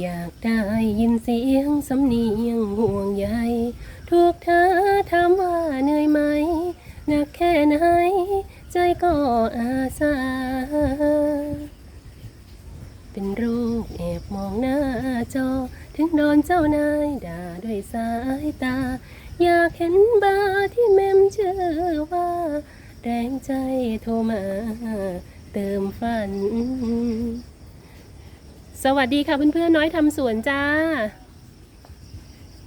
อยากได้ยินเสียงสำเนียงห่วงใยถูกเธอถามว่าเหนื่อยไหมหนักแค่ไหน ใจก็อาสา เป็นโรคแอบมองหน้าจอ ถึงโดนเจ้านายด่าด้วยสายตา อยากเห็นบาที่เมมเชื่อว่า แรงใจโทรมา เติมฝัน สวัสดีค่ะเพื่อนๆน้อยทำสวนจ้า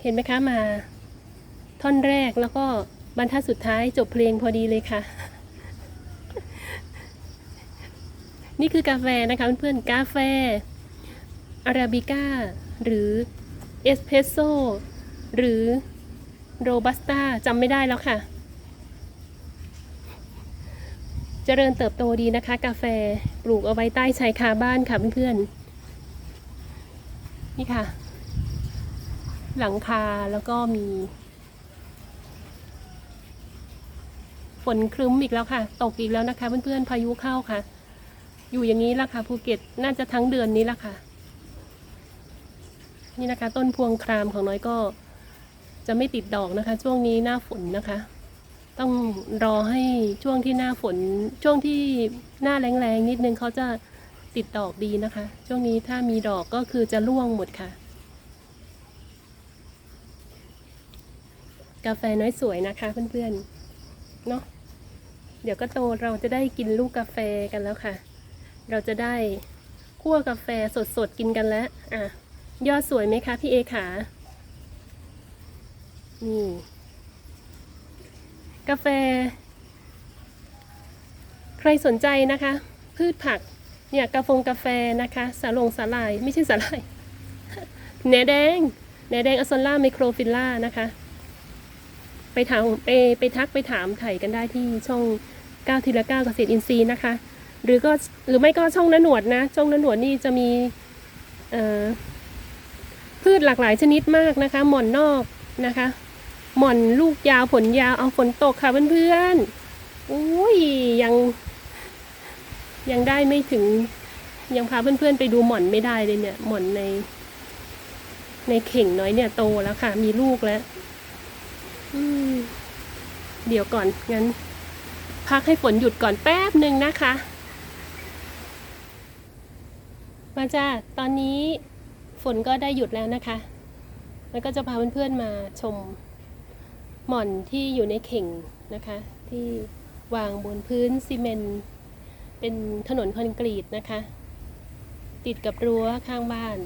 เห็นไหมคะมา ท่อนแรกแล้วก็บรรทัดสุดท้ายจบเพลงพอดีเลยค่ะ นี่คือกาแฟนะคะเพื่อนๆกาแฟอาราบิก้า หรือเอสเพรสโซหรือโรบัสต้าจำไม่ได้แล้วค่ะ เจริญเติบโตดีนะคะ กาแฟปลูกเอาไว้ใต้ชายคาบ้านค่ะเพื่อนๆ นี่ค่ะ หลังคาแล้วก็มี ฝนครึ้มอีกแล้วค่ะ ตกอีกแล้วนะคะ เพื่อนๆพายุเข้าค่ะ อยู่อย่างนี้ละค่ะภูเก็ตน่าจะทั้งเดือนนี้ละค่ะ นี่นะคะ ต้นพวงครามของน้อยก็จะไม่ติดดอกนะคะ ช่วงนี้หน้าฝนนะคะ ต้องรอให้ช่วงที่หน้าฝนช่วงที่หน้าแรงๆนิดนึงเขาจะ ติดดอกดีนะคะ ช่วงนี้ถ้ามีดอกก็คือจะร่วงหมดค่ะ กาแฟน้อยสวยนะคะเพื่อนๆเนาะเดี๋ยวก็โตเราจะได้กินลูกกาแฟกันแล้วค่ะ เราจะได้คั่วกาแฟสดๆกินกันแล้วอะยอดสวยไหมคะพี่เอขานี่กาแฟ ใครสนใจนะคะ พืชผัก เนี่ยกาแฟงกาแฟนะคะสาลงสาลายไม่ใช่สาลายแหนแดงแหนแดงอ z ซล่าไมโครฟิลล่านะคะ ไปถามไปไปทักไปถามไถ่กันได้ที่ช่อง9ทีละ9เกษตรอินทรีย์นะคะ หรือก็หรือไม่ก็ช่องน้าหนวดนะ ช่องน้าหนวดนี่จะมีพืชหลากหลายชนิดมากนะคะ หม่อนนอกนะคะ หม่อนลูกยาวผลยาวเอาฝนตกค่ะเพื่อนๆอุ้ยยัง ยังได้ไม่ถึง ยังพาเพื่อนๆไปดูหม่อนไม่ได้เลยเนี่ยหม่อนใน ในเข่งน้อยเนี่ยโตแล้วค่ะ มีลูกแล้วเดี๋ยวก่อนงั้น พักให้ฝนหยุดก่อนแป๊บหนึ่งนะคะ มาจ้าตอนนี้ฝนก็ได้หยุดแล้วนะคะ แล้วก็จะพาเพื่อนๆมาชมหม่อนที่อยู่ในเข่งนะคะ ที่วางบนพื้นซีเมนต์ เป็นถนนคอนกรีตนะคะ ติดกับรั้วข้างบ้าน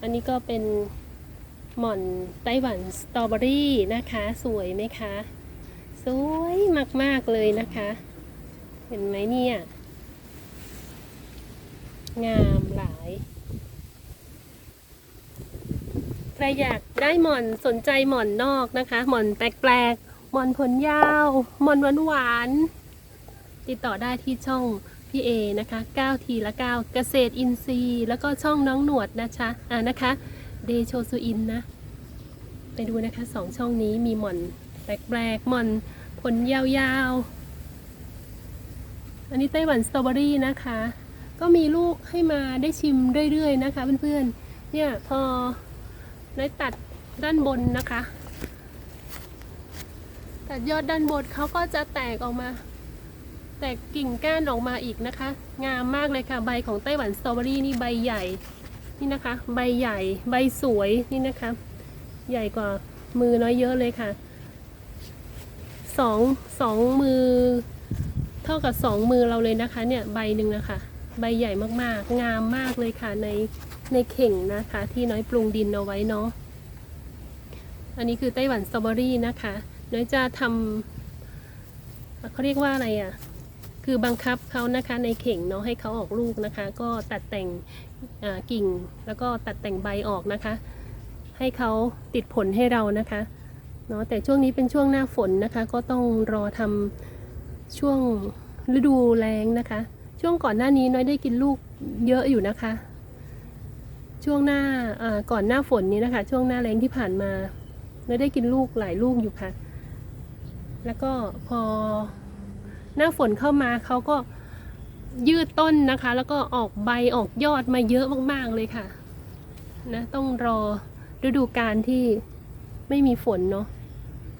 อันนี้ก็เป็นหม่อนไต้หวันสตรอเบอรี่นะคะ สวยไหมคะ สวยมาก ๆ เลยนะคะ เห็นไหมเนี่ย งามหลาย ใครอยากได้หม่อนสนใจหม่อนนอกนะคะ หม่อนแปลกๆหม่อนผลยาว หม่อนหวานๆ ติดต่อได้ที่ช่องพี่เอนะคะ 9 ทีละ 9 เกษตรอินทรีย์ แล้วก็ช่องน้องหนวดนะคะอ่านะคะเดโชซูอินนะ ไปดูนะคะสองช่องนี้มีหม่อนแปลกๆหม่อนผลยาวๆ อันนี้ไต้หวันสตรอเบอรี่นะคะ ก็มีลูกให้มาได้ชิมเรื่อยๆนะคะเพื่อนๆ เนี่ยพอได้ตัดด้านบนนะคะ ตัดยอดด้านบนเขาก็จะแตกออกมา แตกกิ่งก้านออกมาอีกนะคะ งามมากเลยค่ะ ใบของไต้หวันสตรอเบอรี่นี่ใบใหญ่ นี่นะคะ ใบใหญ่ ใบสวยนี่นะคะ ใหญ่กว่ามือน้อยเยอะเลยค่ะสองสองมือ เท่ากับสองมือเราเลยนะคะ เนี่ยใบหนึ่งนะคะ ใบใหญ่มากๆ งามมากเลยค่ะในในเข่งนะคะ ที่น้อยปรุงดินเอาไว้เนาะอันนี้คือไต้หวันสตรอเบอรี่นะคะ น้อยจะทำเขาเรียกว่าอะไรอะ คือบังคับเขานะคะในเข่งเนาะให้เขาออกลูกนะคะ ก็ตัดแต่งกิ่งแล้วก็ตัดแต่งใบออกนะคะ ให้เขาติดผลให้เรานะคะเนาะแต่ช่วงนี้เป็นช่วงหน้าฝนนะคะ ก็ต้องรอทำช่วงฤดูแล้งนะคะ ช่วงก่อนหน้านี้น้อยได้กินลูกเยอะอยู่นะคะ ช่วงหน้าก่อนหน้าฝนนี้นะคะ ช่วงหน้าแล้งที่ผ่านมาน้อยได้กินลูกหลายลูกอยู่ค่ะ แล้วก็พอ หน้าฝนเข้ามาเขาก็ยืดต้นนะคะ แล้วก็ออกใบออกยอดมาเยอะมากๆเลยค่ะนะต้องรอฤดูกาลที่ไม่มีฝนเนาะ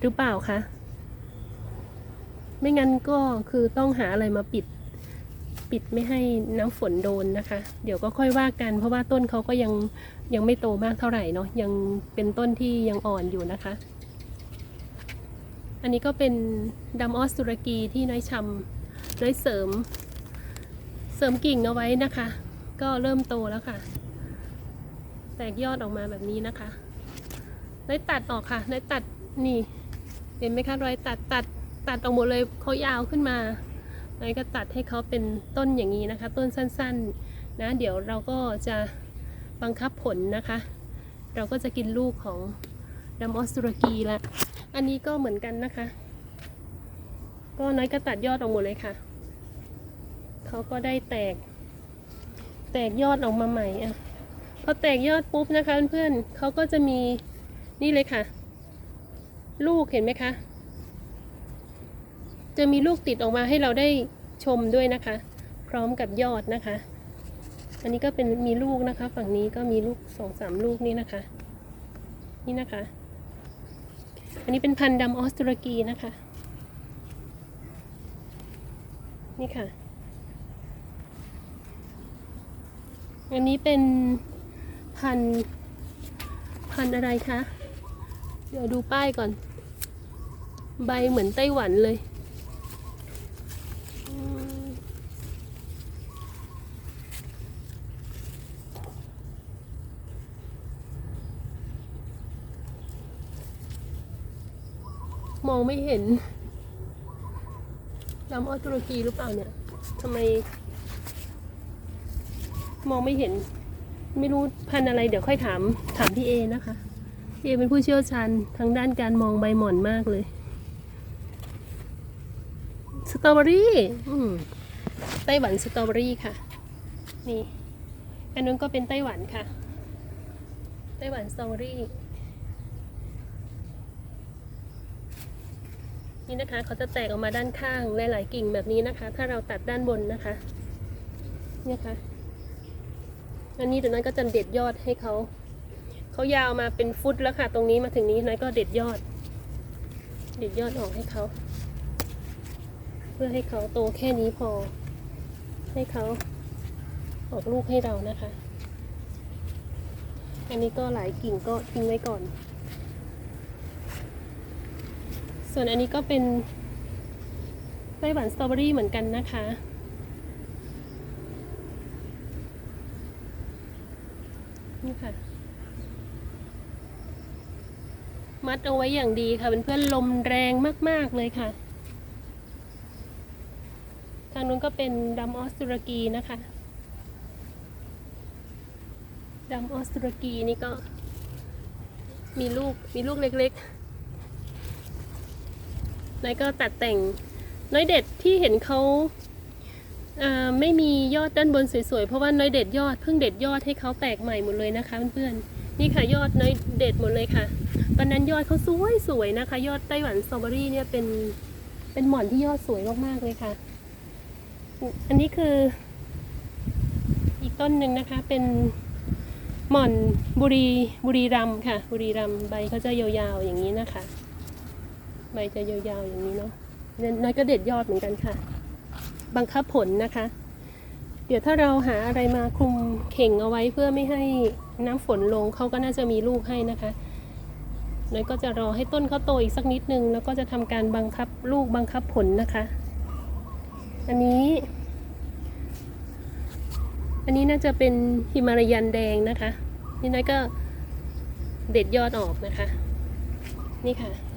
หรือเปล่าคะไม่งั้นก็คือต้องหาอะไรมาปิด ปิดไม่ให้น้ำฝนโดนนะคะ เดี๋ยวก็ค่อยว่ากันเพราะว่าต้นเขาก็ยังยังไม่โตมากเท่าไหร่เนาะยังเป็นต้นที่ยังอ่อนอยู่นะคะ อันนี้ก็เป็นดัมออสตุรกีที่น้อยชำน้อยเสริม เสริมกิ่งเอาไว้นะคะ ก็เริ่มโตแล้วค่ะ แตกยอดออกมาแบบนี้นะคะน้อยตัดออกค่ะน้อยตัดนี่เห็นไหมคะรอยตัดตัดตัดออกหมดเลยเขายาวขึ้นมาน้อยก็ตัดให้เขาเป็นต้นอย่างนี้นะคะ ต้นสั้นๆนะ เดี๋ยวเราก็จะบังคับผลนะคะ เราก็จะกินลูกของดัมออสตุรกีละ อันนี้ก็เหมือนกันนะคะ ก็น้อยก็ตัดยอดออกหมดเลยค่ะ เขาก็ได้แตก แตกยอดออกมาใหม่อะพอแตกยอดปุ๊บนะคะเพื่อนๆเขาก็จะมีนี่เลยค่ะ ลูกเห็นไหมคะ จะมีลูกติดออกมาให้เราได้ชมด้วยนะคะ พร้อมกับยอดนะคะ อันนี้ก็เป็นมีลูกนะคะ ฝั่งนี้ก็มีลูกสองสามลูกนี่นะคะ นี่นะคะ อันนี้เป็นพันธุ์ดำออสตุรกีนะคะ นี่ค่ะ อันนี้เป็นพันธุ์พันธุ์อะไรคะ เดี๋ยวดูป้ายก่อน ใบเหมือนไต้หวันเลย มองไม่เห็นลำออสตุรกีหรือเปล่าเนี่ยทำไม มองไม่เห็น ไม่รู้พันอะไรเดี๋ยวค่อยถามถามพี่เอนะคะพี่เอเป็นผู้เชี่ยวชาญทางด้านการมองใบหม่อนมากเลยสตรอเบอรี่ไต้หวันสตรอเบอรี่ค่ะ นี่ อันนู้นก็เป็นไต้หวันค่ะ ไต้หวันสตรอเบอรี่ นี่นะคะเขาจะแตกออกมาด้านข้างหลายๆกิ่งแบบนี้นะคะ ถ้าเราตัดด้านบนนะคะ เนี่ยค่ะ อันนี้เดี๋ยวน้อยก็จะเด็ดยอดให้เขาเขายาวมาเป็นฟุตแล้วค่ะ ตรงนี้มาถึงนี้น้อยก็เด็ดยอด เด็ดยอดออกให้เขา เพื่อให้เขาโตแค่นี้พอ ให้เขาออกลูกให้เรานะคะ อันนี้ก็หลายกิ่งก็ทิ้งไว้ก่อน ส่วนอันนี้ก็เป็นไต้หวันสตรอเบอรี่เหมือนกันนะคะ นี่ค่ะ มัดเอาไว้อย่างดีค่ะเป็นเพื่อนลมแรงมาก ๆ เลยค่ะ ทางนู้นก็เป็นดัมออสตุรกีนะคะดัมออสตุรกีนี่ก็มีลูกมีลูกเล็ก ๆ นายก็ตัดแต่งน้อยเด็ดที่เห็นเขาไม่มียอดด้านบนสวยๆ เพราะว่าน้อยเด็ดยอดเพิ่งเด็ดยอดให้เขาแตกใหม่หมดเลยนะคะเพื่อนๆ นี่ค่ะยอดน้อยเด็ดหมดเลยค่ะ ตอนนั้นยอดเขาสวยๆนะคะ ยอดไต้หวันสตรอเบอรี่เนี่ยเป็นเป็นหมอนที่ยอดสวยมากๆเลยค่ะ อันนี้คือ อีกต้นหนึ่งนะคะเป็นหม่อนบุรีบุรีรัมค่ะ บุรีรัมใบเขาจะยาวๆอย่างนี้นะคะ ใบจะยาวๆอย่างนี้เนาะน้อยก็เด็ดยอดเหมือนกันค่ะ บังคับผลนะคะ เดี๋ยวถ้าเราหาอะไรมาคลุมเข่งเอาไว้เพื่อไม่ให้น้ำฝนลงเขาก็น่าจะมีลูกให้นะคะน้อยก็จะรอให้ต้นเขาโตอีกสักนิดนึง แล้วก็จะทำการบังคับลูกบังคับผลนะคะ อันนี้ อันนี้น่าจะเป็นฮิมาลายันแดงนะคะ นี่น้อยก็เด็ดยอดออกนะคะ นี่ค่ะ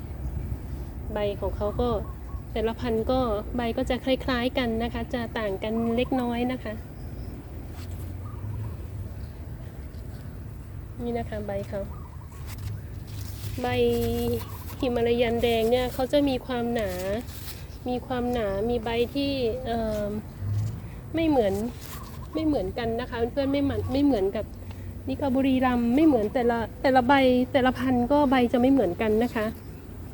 ใบของเขาก็แต่ละพันธุ์ก็ใบก็จะคล้ายๆกันนะคะ จะต่างกันเล็กน้อยนะคะ นี่นะคะใบเขาใบหิมาลายันแดงเนี่ยเขาจะมีความหนา มีความหนา มีใบที่ไม่เหมือนไม่เหมือนกันนะคะเพื่อนๆไม่เหมือนไม่เหมือนกับนิคาบุรีรัมไม่เหมือนแต่ละแต่ละใบแต่ละพันธุ์ก็ใบจะไม่เหมือนกันนะคะ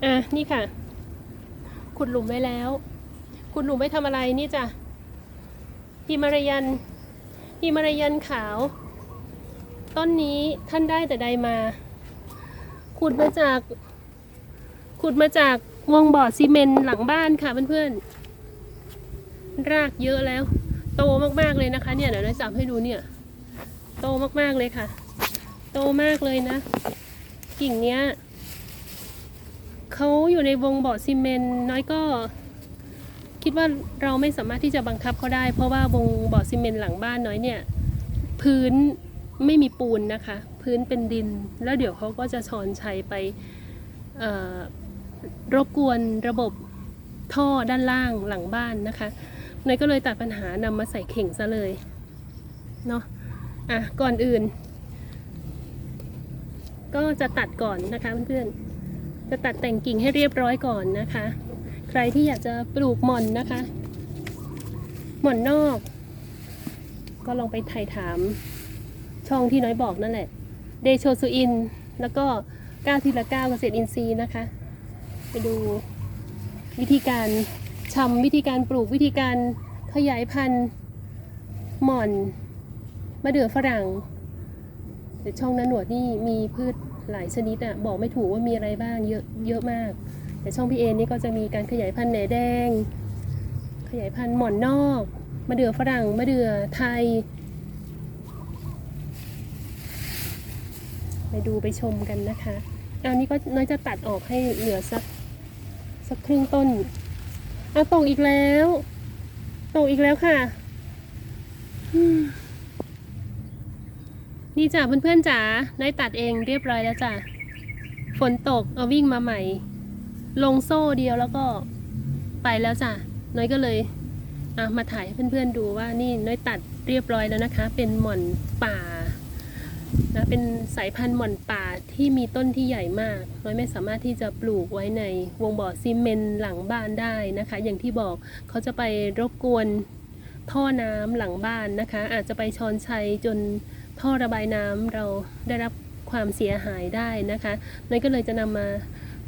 อะนี่ค่ะ ขุดหลุมไว้แล้ว ขุดหลุมไว้ทำอะไรนี่จ้ะฮิมาลายันฮิมาลายันขาว ต้นนี้ท่านได้แต่ใดมา ขุดมาจาก ขุดมาจากวงบ่อซีเมนต์หลังบ้านค่ะเพื่อนๆ รากเยอะแล้ว โตมากๆเลยนะคะ เนี่ยเดี๋ยวเราจับให้ดูเนี่ย โตมากๆเลยค่ะ โตมากเลยนะ กิ่งเนี้ย เขาอยู่ในวงบ่อซีเมนน้อยก็คิดว่าเราไม่สามารถที่จะบังคับเขาได้ เพราะว่าวงบ่อซีเมนหลังบ้านน้อยเนี่ยพื้นไม่มีปูนนะคะ พื้นเป็นดิน แล้วเดี๋ยวเขาก็จะชอนชัยไปรบกวนระบบท่อด้านล่างหลังบ้านนะคะเนยก็เลยตัดปัญหานำมาใส่เข่งซะเลยเนาะอะก่อนอื่น ก็จะตัดก่อนนะคะเพื่อนๆ จะตัดแต่งกิ่งให้เรียบร้อยก่อนนะคะ ใครที่อยากจะปลูกหม่อนนะคะ หม่อนนอก ก็ลองไปไถ่ายถามช่องที่น้อยบอกนั่นแหละ เดโชสุอิน แล้วก็ก้าวทีละก้าวเกษตรอินทรีย์นะคะ ไปดูวิธีการชำวิธีการปลูกวิธีการขยายพันธุ์หม่อนมะเดื่อฝรั่งแต่ช่องนันหนวดนี่มีพืช หลายชนิดอะบอกไม่ถูกว่ามีอะไรบ้างเยอะเยอะมาก แต่ช่องพี่เอนี่ก็จะมีการขยายพันธุ์แหนแดง ขยายพันธุ์หม่อนนอกมะเดื่อฝรั่งมะเดื่อไทย ไปดูไปชมกันนะคะเอานี้ก็น้อยจะตัดออกให้เหลือสักสักครึ่งต้นเอาตกอีกแล้ว ตกอีกแล้วค่ะอืม นี่จ้ะเพื่อนๆจ๋าน้อยตัดเองเรียบร้อยแล้วจ้ะฝนตกเอาวิ่งมาใหม่ ลงโซ่เดียวแล้วก็ไปแล้วจ้ะน้อยก็เลยอะมาถ่ายให้เพื่อนๆดูว่านี่น้อยตัดเรียบร้อยแล้วนะคะ เป็นหม่อนป่านะเป็นสายพันธุ์หม่อนป่าที่มีต้นที่ใหญ่มาก น้อยไม่สามารถที่จะปลูกไว้ในวงบ่อซีเมนต์หลังบ้านได้นะคะ อย่างที่บอกเขาจะไปรบกวนท่อน้ำหลังบ้านนะคะ อาจจะไปชอนชัยจน ท่อระบายน้ำเราได้รับความเสียหายได้นะคะน้อยก็เลยจะนำมา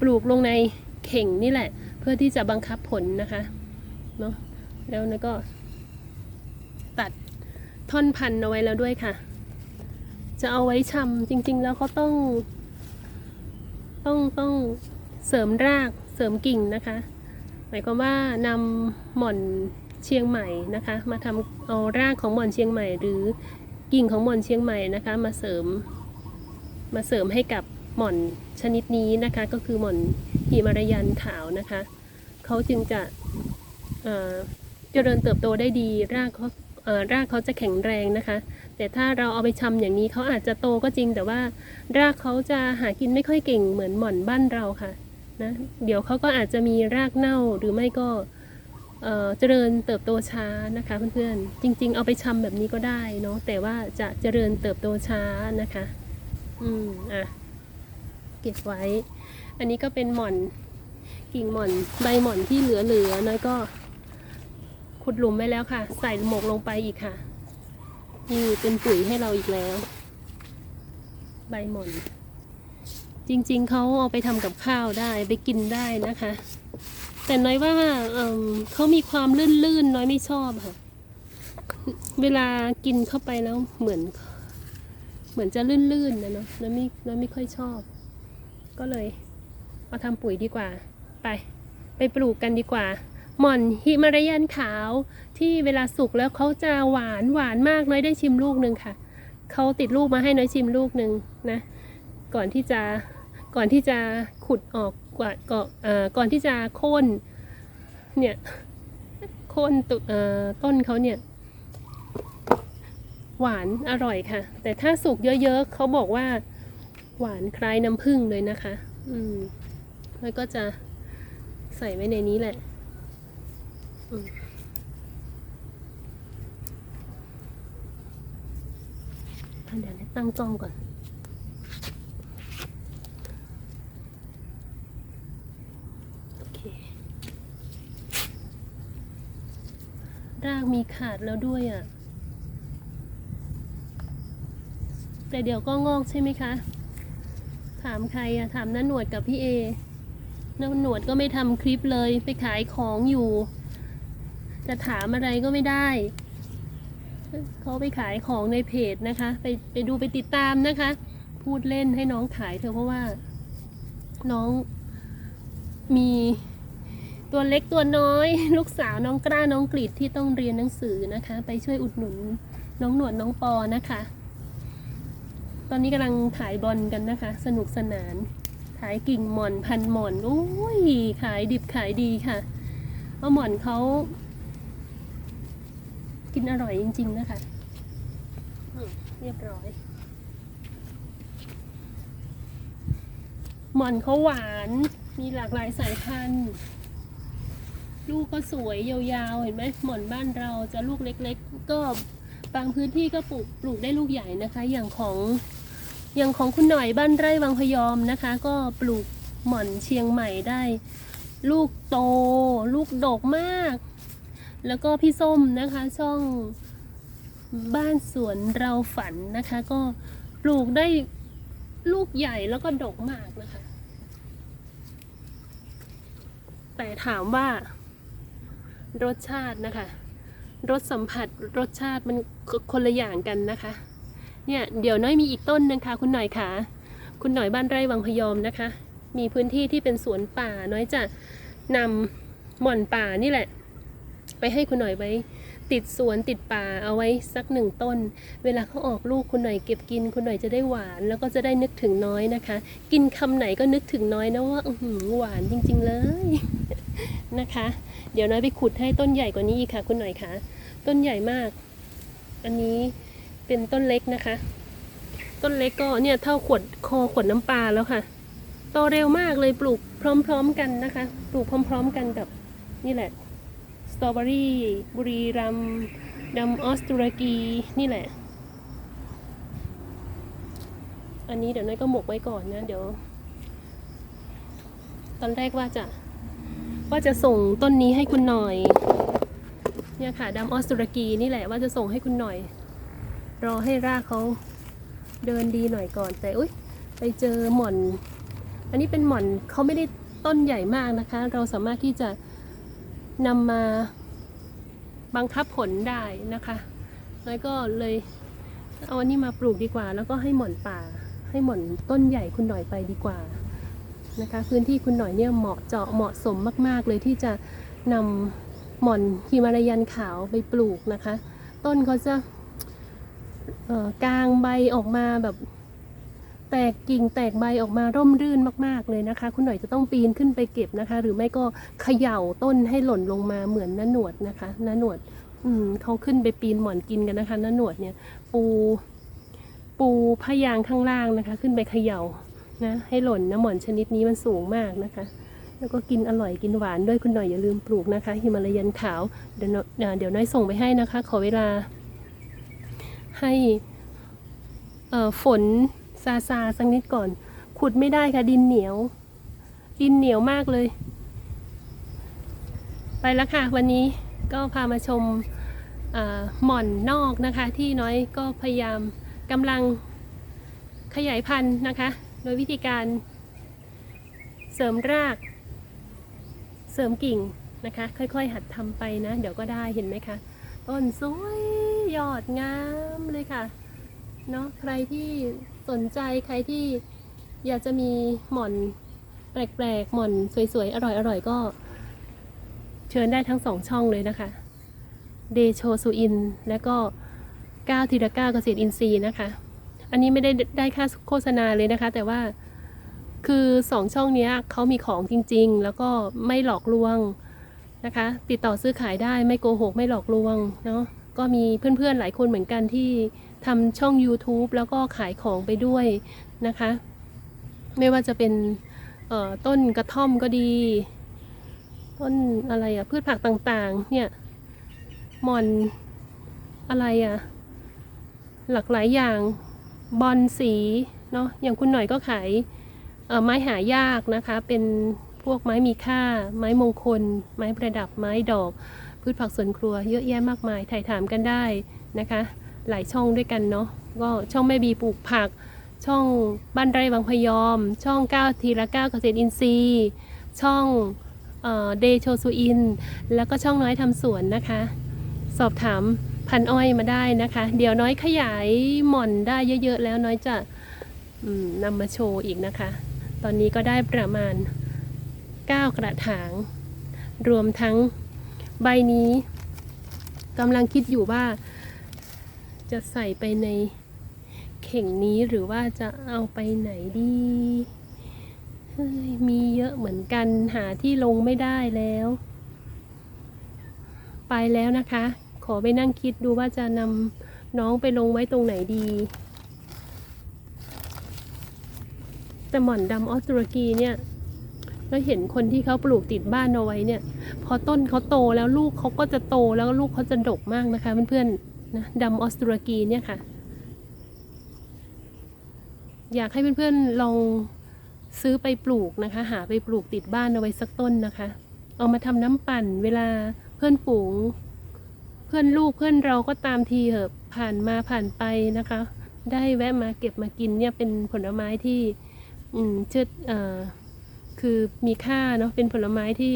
ปลูกลงในเข่งนี่แหละ เพื่อที่จะบังคับผลนะคะเนาะแล้วน้อยก็ตัดท่อนพันเอาไว้แล้วด้วยค่ะ จะเอาไว้ชำจริง ๆ แล้วเขาต้อง ต้องต้องเสริมรากเสริมกิ่งนะคะ หมายความว่านำหม่อนเชียงใหม่นะคะ มาทำเอารากของหม่อนเชียงใหม่ หรือ กิ่งของหม่อนเชียงใหม่นะคะ มาเสริม มาเสริมให้กับหม่อนชนิดนี้นะคะ ก็คือหม่อนหิมารยันขาวนะคะเขาจึงจะเจริญเติบโตได้ดีรากเขารากเขาจะแข็งแรงนะคะ แต่ถ้าเราเอาไปชำอย่างนี้เขาอาจจะโตก็จริง แต่ว่ารากเขาจะหากินไม่ค่อยเก่งเหมือนหม่อนบ้านเราค่ะนะเดี๋ยวเขาก็อาจจะมีรากเน่าหรือไม่ก็ เจริญเติบโตช้านะคะเพื่อนๆ จริง ๆ เอาไปชำแบบนี้ก็ได้เนาะแต่ว่าจะเจริญเติบโตช้านะคะ อืมอะเก็บไว้ อันนี้ก็เป็นหม่อนกิ่งหม่อนใบหม่อนที่เหลือๆน้อยก็ขุดหลุมไว้แล้วค่ะ ใส่หมกลงไปอีกค่ะนี่เป็นปุ๋ยให้เราอีกแล้ว ใบหม่อน จริงๆเขาเอาไปทำกับข้าวได้ไปกินได้นะคะ แต่น้อยว่าเเขามีความลื่นๆ น้อยไม่ชอบค่ะ เวลากินเข้าไปแล้วเหมือน เหมือนจะลื่นๆนะเนาะน้อยไม่น้อยไม่ค่อยชอบ ก็เลย เอาทำปุ๋ยดีกว่า ไป ไปปลูกกันดีกว่า หม่อนฮิมารายันขาวที่เวลาสุกแล้วเขาจะหวานหวานมากน้อยได้ชิมลูกหนึ่งค่ะเขาติดลูกมาให้น้อยชิมลูกหนึ่งนะ ก่อนที่จะก่อนที่จะขุดออก กว่าก่อนเอ่อก่อนที่จะโค่นเนี่ยโค่นตต้นเขาเนี่ย หวานอร่อยค่ะ แต่ถ้าสุกเยอะๆเขาบอกว่า หวานคล้ายน้ำผึ้งเลยนะคะ อืมแล้วก็จะใส่ไว้ในนี้แหละอืมเดี๋ยวให้ตั้งกล้องก่อน โอเค รากมีขาดแล้วด้วยอะ แต่เดี๋ยวก็งอกใช่ไหมคะ ถามใครอะถามน้าหนวดกับพี่เอน้าหนวดก็ไม่ทำคลิปเลย ไปขายของอยู่ จะถามอะไรก็ไม่ได้เขาไปขายของในเพจนะคะ ไปไปดูไปติดตามนะคะ พูดเล่นให้น้องขายเถอเพราะว่า น้องมี ตัวเล็กตัวน้อย ลูกสาวน้องกล้าน้องกรีดที่ต้องเรียนหนังสือนะคะ ไปช่วยอุดหนุนน้องหนวดน้องปอนะคะ ตอนนี้กำลังถ่ายบอลกันนะคะ สนุกสนานขายกิ่งหม่อนพันหม่อนโอ้ยขายดิบขายดีค่ะเพราะหม่อนเขากินอร่อยจริง ๆ นะคะเรียบร้อย หม่อนเขาหวานมีหลากหลายสายพันธุ์ ลูกก็สวยยาวๆ เห็นไหมหม่อนบ้านเราจะลูกเล็ก ๆ ก็บางพื้นที่ก็ปลูกปลูกได้ลูกใหญ่นะคะ อย่างของอย่างของคุณหน่อยบ้านไร่วังพยอมนะคะ ก็ปลูกหม่อนเชียงใหม่ได้ ลูกโต ลูกดกมาก แล้วก็พี่ส้มนะคะ ช่องบ้านสวนเราฝันนะคะ ก็ปลูกได้ลูกใหญ่แล้วก็ดกมากนะคะ แต่ถามว่า รสชาตินะคะ รสสัมผัสรสชาติมันคนละอย่างกันนะคะ เนี่ยเดี๋ยวน้อยมีอีกต้นนึงค่ะ คุณหน่อยค่ะ คุณหน่อยบ้านไร่วังพยอมนะคะ มีพื้นที่ที่เป็นสวนป่า น้อยจะนำหม่อนป่านี่แหละ ไปให้คุณหน่อยไว้ติดสวนติดป่าเอาไว้สักหนึ่งต้น เวลาเขาออกลูกคุณหน่อยเก็บกิน คุณหน่อยจะได้หวานแล้วก็จะได้นึกถึงน้อยนะคะ กินคำไหนก็นึกถึงน้อยนะว่าหวานจริง ๆ เลย นะคะ เดี๋ยวน้อยไปขุดให้ต้นใหญ่กว่านี้อีกค่ะ คุณหน่อยค่ะ ต้นใหญ่มาก อันนี้เป็นต้นเล็กนะคะ ต้นเล็กก็เนี่ยเท่าขวดคอขวดน้ำปลาแล้วค่ะโตเร็วมากเลยปลูกพร้อม ๆกันนะคะ ปลูกพร้อม ๆ กันกับนี่แหละสตรอเบอรี่บุรีรัมย์ดำออสตุรกีนี่แหละ อันนี้เดี๋ยวน้อยก็หมกไว้ก่อนนะ เดี๋ยว ตอนแรกว่าจะ ว่าจะส่งต้นนี้ให้คุณหน่อย เนี่ยค่ะดำออสตุรกีนี่แหละว่าจะส่งให้คุณหน่อย รอให้รากเขาเดินดีหน่อยก่อน แต่อุ้ยไปเจอหม่อน อันนี้เป็นหม่อนเขาไม่ได้ต้นใหญ่มากนะคะ เราสามารถที่จะนำมาบังคับผลได้นะคะ แล้วก็เลยเอาอันนี้มาปลูกดีกว่า แล้วก็ให้หม่อนป่า ให้หม่อนต้นใหญ่คุณหน่อยไปดีกว่า นะคะ พื้นที่คุณหน่อยเนี่ยเหมาะเจาะเหมาะสมมาก ๆ เลยที่จะนำหม่อนฮิมาลายันขาวไปปลูกนะคะ ต้นเขาจะกลางใบออกมาแบบ แตกกิ่งแตกใบออกมาร่มรื่นมาก ๆ เลยนะคะ คุณหน่อยจะต้องปีนขึ้นไปเก็บนะคะ หรือไม่ก็เขย่าต้นให้หล่นลงมาเหมือนน้าหนวดนะคะน้าหนวดอืเขาขึ้นไปปีนหมอนกินกันนะคะน้าหนวดเนี่ย ปู ปูพยางข้างล่างนะคะ ขึ้นไปเขย่า นะให้หล่นนะหมอนชนิดนี้มันสูงมากนะคะ แล้วก็กินอร่อยกินหวานด้วยคุณหน่อยอย่าลืมปลูกนะคะฮิมาลายันขาวเดี๋ยวน้อยอ่าเดี๋ยวน้อยส่งไปให้นะคะ ขอเวลา ให้ฝนซาซาสักนิดก่อน ขุดไม่ได้ค่ะดินเหนียว ดินเหนียวมากเลย ไปแล้วค่ะ วันนี้ก็พามาชมหม่อนนอกนะคะ ที่น้อยก็พยายามกำลังขยายพันธุ์นะคะ โดยวิธีการเสริมราก เสริมกิ่งนะคะ ค่อย ๆ หัดทำไปนะ เดี๋ยวก็ได้เห็นไหมคะ ต้นสวยยอดงามเลยค่ะเนาะใครที่สนใจใครที่อยากจะมีหม่อนแปลกๆหม่อนสวยๆ อร่อยๆ ก็ เชิญได้ทั้งสองช่องเลยนะคะ เดโชสุอิน และก็ก้าวธีรก้าเกษตรอินทรีย์นะคะ อันนี้ไม่ได้ได้ค่าโฆษณาเลยนะคะ แต่ว่าคือสองช่องนี้เขามีของจริง ๆ แล้วก็ไม่หลอกลวงนะคะ ติดต่อซื้อขายได้ไม่โกหกไม่หลอกลวงเนาะก็มีเพื่อนๆหลายคนเหมือนกันที่ทำช่อง YouTube แล้วก็ขายของไปด้วยนะคะ ไม่ว่าจะเป็นต้นกระท่อมก็ดี ต้นอะไรอะพืชผักต่างๆ เนี่ยหมอนอะไรอะหลากหลายอย่าง บอลสีเนาะอย่างคุณหน่อยก็ขายไม้หายากนะคะ เป็นพวกไม้มีค่า ไม้มงคล ไม้ประดับไม้ดอก พืชผักสวนครัวเยอะแยะมากมายถ่ายถามกันได้นะคะ หลายช่องด้วยกันเนาะก็ช่องแม่บีปลูกผัก ช่องบ้านไร่วังพยอม ช่องก้าวทีละก้าวเกษตรอินทรีย์ ช่องเดโชซูอิน แล้วก็ช่องน้อยทำสวนนะคะ สอบถาม พันอ้อยมาได้นะคะ เดี๋ยวน้อยขยายหม่อนได้เยอะๆแล้วน้อยจะนำมาโชว์อีกนะคะ ตอนนี้ก็ได้ประมาณ 9 กระถาง รวมทั้งใบนี้กำลังคิดอยู่ว่า จะใส่ไปในเข่งนี้หรือว่าจะเอาไปไหนดีมีเยอะเหมือนกันหาที่ลงไม่ได้แล้ว ไปแล้วนะคะ อไปนั่งคิดดูว่าจะนำน้องไปลงไว้ตรงไหนดีแต่หม่อนดำออสตุรกีเนี่ยเราเห็นคนที่เขาปลูกติดบ้านเอาไว้เนี่ย พอต้นเขาโตแล้วลูกเขาก็จะโตแล้วลูกเขาจะดกมากนะคะเพื่อนๆนะดำออสตุรกีเนี่ยค่ะ อยากให้เพื่อนๆลองซื้อไปปลูกนะคะ หาไปปลูกติดบ้านเอาไว้สักต้นนะคะ เอามาทำน้ำปั่นเวลาเพื่อนฝูง พื่อนลูกเพื่อนเราก็ตามทีเหอะผ่านมาผ่านไปนะคะ ได้แวะมาเก็บมากินเนี่ยเป็นผลไม้ที่อืมเชิดเอ่อคือมีค่าเนาะเป็นผลไม้ที่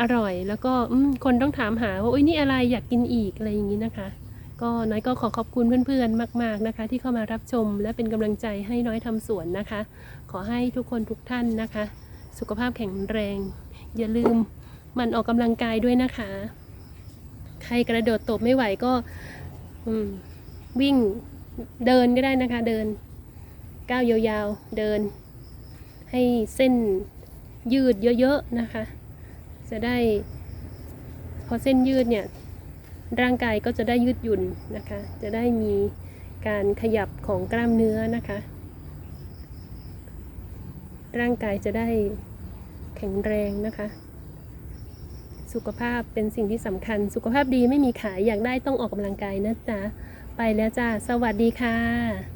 อร่อย แล้วก็อืมคนต้องถามหาว่าโอ้ยนี่อะไรอยากกินอีกอะไรอย่างนี้นะคะ ก็น้อยก็ขอขอบคุณเพื่อนๆมาก ๆนะคะ ที่เข้ามารับชมและเป็นกำลังใจให้น้อยทำสวนนะคะ ขอให้ทุกคนทุกท่านนะคะ สุขภาพแข็งแรง อย่าลืมหมันออกกำลังกายด้วยนะคะ ใครกระโดดตบไม่ไหวก็วิ่งเดินก็ได้นะคะ เดิน ก้าวยาวๆ เดิน ให้เส้นยืดเยอะๆนะคะ จะได้ พอเส้นยืดเนี่ย ร่างกายก็จะได้ยืดหยุ่นนะคะ จะได้มีการขยับของกล้ามเนื้อนะคะ ร่างกายจะได้แข็งแรงนะคะ สุขภาพเป็นสิ่งที่สำคัญ สุขภาพดีไม่มีขายอยากได้ต้องออกกำลังกายนะจ๊ะ ไปแล้วจ้า สวัสดีค่ะ